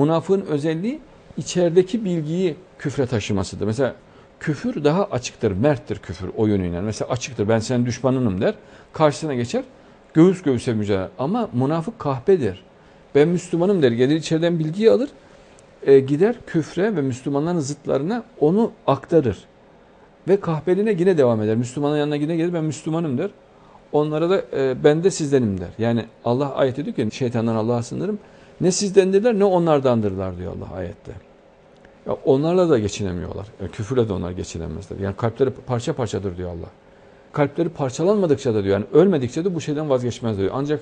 Münafığın özelliği içerideki bilgiyi küfre taşımasıdır. Mesela küfür daha açıktır, merttir küfür o yönüyle. Mesela açıktır ben senin düşmanınım der. Karşısına geçer göğüs göğüse mücadele. Ama münafık kahpedir. Ben Müslümanım der. Gelir içeriden bilgiyi alır. E, gider küfre ve Müslümanların zıtlarına onu aktarır. Ve kahpeline yine devam eder. Müslümanın yanına yine gelir ben Müslümanım der. Onlara da e, ben de sizdenim der. Yani Allah ayet ediyor ki şeytandan Allah'a sınırım. Ne sizdendirler ne onlardandırlar diyor Allah ayette. Ya onlarla da geçinemiyorlar. Yani küfürle de onlar geçinemezler. Yani kalpleri parça parçadır diyor Allah. Kalpleri parçalanmadıkça da diyor yani ölmedikçe de bu şeyden vazgeçmez diyor. Ancak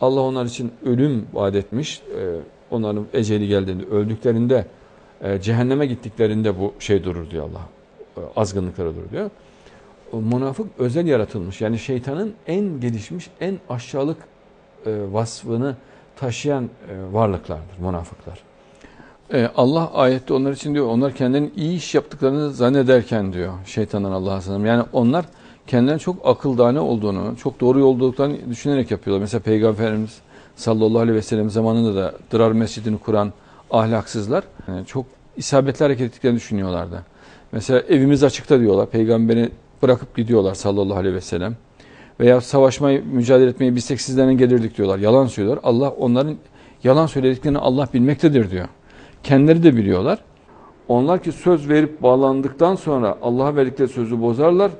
Allah onlar için ölüm vaat etmiş. Ee, onların eceli geldiğinde, öldüklerinde, e, cehenneme gittiklerinde bu şey durur diyor Allah. E, azgınlıkları durur diyor. O münafık özel yaratılmış. Yani şeytanın en gelişmiş, en aşağılık e, vasfını taşıyan e, varlıklardır münafıklar. E, Allah ayette onlar için diyor, onlar kendilerinin iyi iş yaptıklarını zannederken diyor şeytandan Allah'a sığınırım. Yani onlar kendilerine çok akıldane olduğunu, çok doğru yol olduklarını düşünerek yapıyorlar. Mesela Peygamberimiz sallallahu aleyhi ve sellem zamanında da Dırar Mescidini kuran ahlaksızlar yani çok isabetli hareket ettiklerini düşünüyorlardı. Mesela evimiz açıkta diyorlar. Peygamberi bırakıp gidiyorlar sallallahu aleyhi ve sellem. Veya savaşmayı, mücadele etmeyi bilsek sizlerden gelirdik diyorlar. Yalan söylüyorlar. Allah onların yalan söylediklerini Allah bilmektedir diyor. Kendileri de biliyorlar. Onlar ki söz verip bağlandıktan sonra Allah'a verdikleri sözü bozarlar.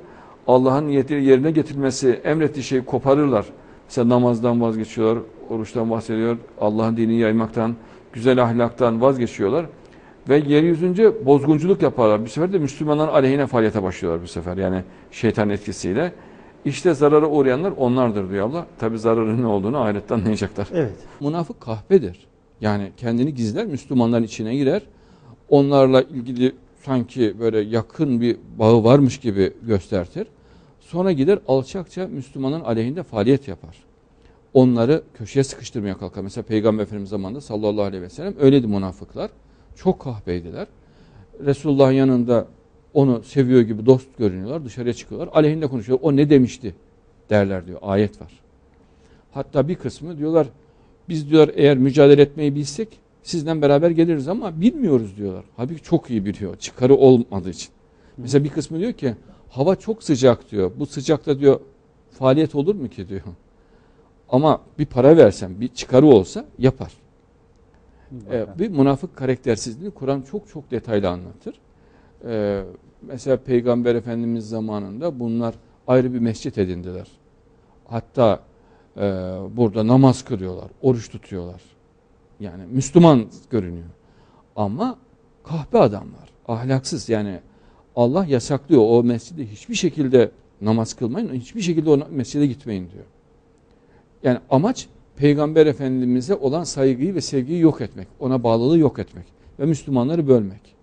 Allah'ın niyetleri yerine getirilmesi, emrettiği şeyi koparırlar. Mesela namazdan vazgeçiyorlar, oruçtan bahsediyor, Allah'ın dinini yaymaktan, güzel ahlaktan vazgeçiyorlar. Ve yeryüzünce bozgunculuk yaparlar. Bir sefer de Müslümanların aleyhine faaliyete başlıyorlar bu sefer. Yani şeytan etkisiyle. İşte zarara uğrayanlar onlardır diyor Allah. Tabi zararın ne olduğunu ahiretten anlayacaklar. Evet. Münafık kahpedir. Yani kendini gizler, Müslümanların içine girer. Onlarla ilgili sanki böyle yakın bir bağı varmış gibi göstertir. Sonra gider alçakça Müslümanın aleyhinde faaliyet yapar. Onları köşeye sıkıştırmaya kalkar. Mesela Peygamber Efendimiz zamanında sallallahu aleyhi ve sellem öyleydi münafıklar. Çok kahpeydiler. Resulullah'ın yanında onu seviyor gibi dost görünüyorlar. Dışarıya çıkıyorlar. Aleyhinde konuşuyor. O ne demişti derler diyor. Ayet var. Hatta bir kısmı diyorlar biz diyor eğer mücadele etmeyi bilsek sizden beraber geliriz ama bilmiyoruz diyorlar. Halbuki çok iyi biliyor. Çıkarı olmadığı için. Mesela bir kısmı diyor ki hava çok sıcak diyor. Bu sıcakta diyor faaliyet olur mu ki diyor. Ama bir para versen, bir çıkarı olsa yapar. Ee, bir münafık karaktersizliğini Kur'an çok çok detaylı anlatır. Ee, mesela Peygamber Efendimiz zamanında bunlar ayrı bir mescit edindiler. Hatta e, burada namaz kırıyorlar, oruç tutuyorlar. Yani Müslüman görünüyor. Ama kahpe adamlar, ahlaksız yani Allah yasaklıyor o mescide hiçbir şekilde namaz kılmayın, hiçbir şekilde o mescide gitmeyin diyor. Yani amaç Peygamber Efendimiz'e olan saygıyı ve sevgiyi yok etmek, ona bağlılığı yok etmek ve Müslümanları bölmek.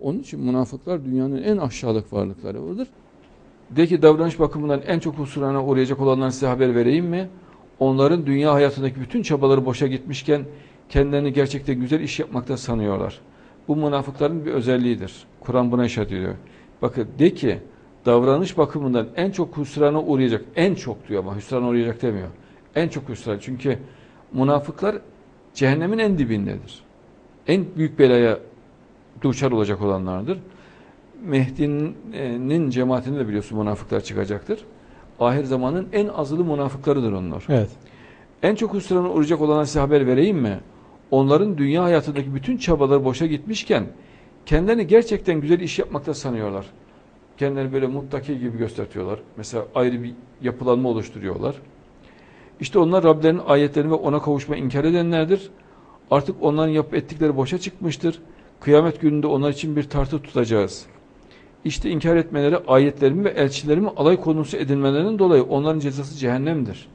Onun için münafıklar dünyanın en aşağılık varlıklarıdır. De ki davranış bakımından en çok husurana uğrayacak olanları size haber vereyim mi? Onların dünya hayatındaki bütün çabaları boşa gitmişken kendilerini gerçekten güzel iş yapmakta sanıyorlar. Bu münafıkların bir özelliğidir. Kur'an buna işaret ediyor. Bakın de ki davranış bakımından en çok hüsrana uğrayacak. En çok diyor ama hüsrana uğrayacak demiyor. En çok hüsran. Çünkü münafıklar cehennemin en dibindedir. En büyük belaya duçar olacak olanlardır. Mehdi'nin cemaatinde de biliyorsun münafıklar çıkacaktır. Ahir zamanın en azılı münafıklarıdır onlar. Evet. En çok hüsrana uğrayacak olana size haber vereyim mi? Onların dünya hayatındaki bütün çabaları boşa gitmişken kendilerini gerçekten güzel iş yapmakta sanıyorlar. Kendilerini böyle muttaki gibi gösteriyorlar. Mesela ayrı bir yapılanma oluşturuyorlar. İşte onlar Rablerinin ayetlerini ve ona kavuşma inkar edenlerdir. Artık onların yapıp ettikleri boşa çıkmıştır. Kıyamet gününde onlar için bir tartı tutacağız. İşte inkar etmeleri ayetlerimi ve elçilerimi alay konusu edinmelerinin dolayı onların cezası cehennemdir.